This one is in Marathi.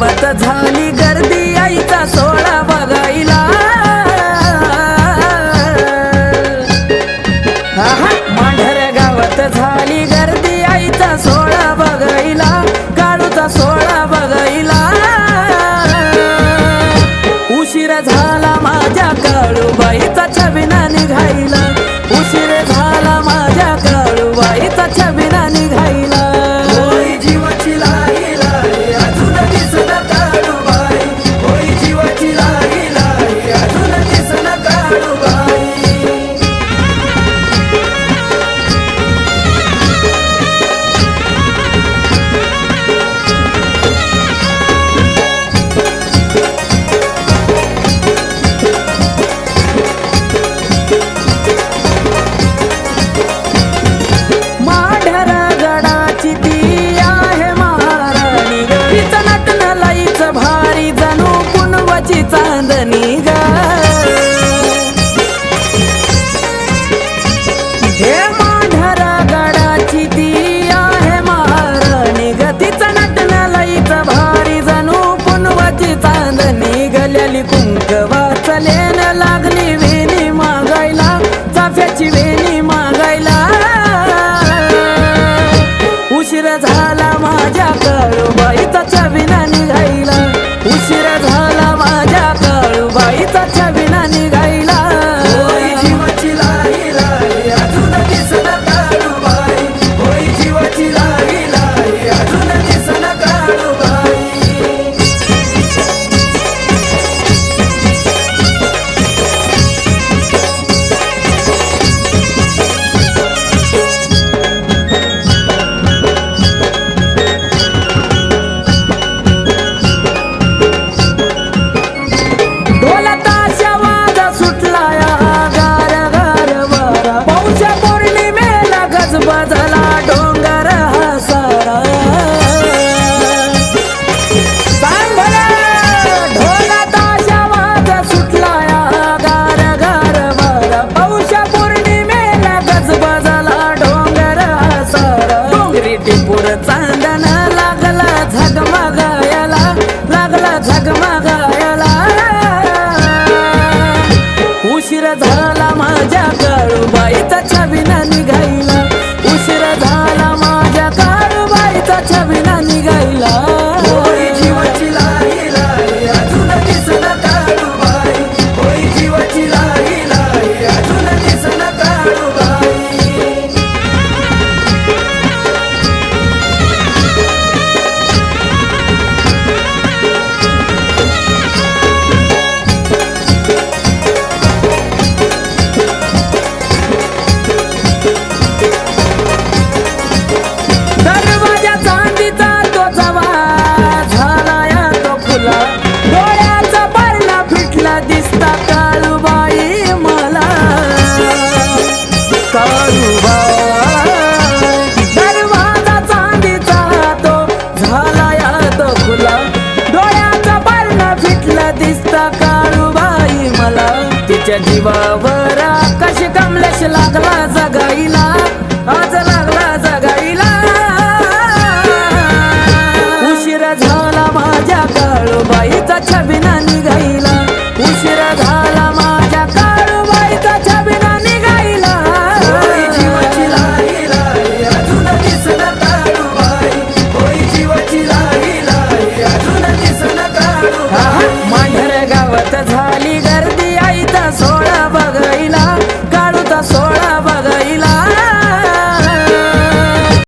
गावात झाली गर्दी आईचा सोळा बहिणी मागायला तिच्या जीवावर आकाश कमलेश लागला जगाईला. आज